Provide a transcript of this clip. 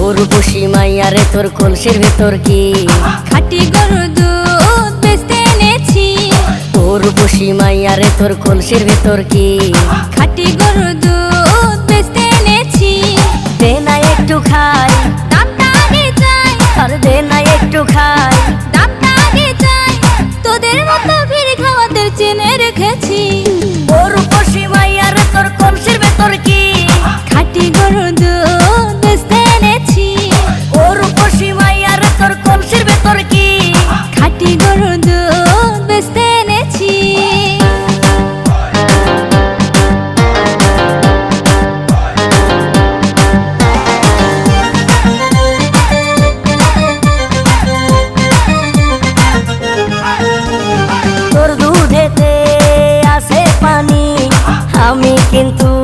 ওর বসি মাইয়ারে তোর কলসির ভেতর কি? খাটি গরুর দুধ বেচতে এনেছি। ওর বসি মাইয়ারে তোর কলসির ভেতর কি? খাটি গরুর দুধ বেচতে এনেছি। দে না একটু খাই। চাই। আর দে না একটু খাই। চাই। তোদের মতো ভিড় খাওয়াদের চেনে রেখেছি। ওর বসি মাইয়ারে তোর কলসির ভেতর কি? আমি কিন্তু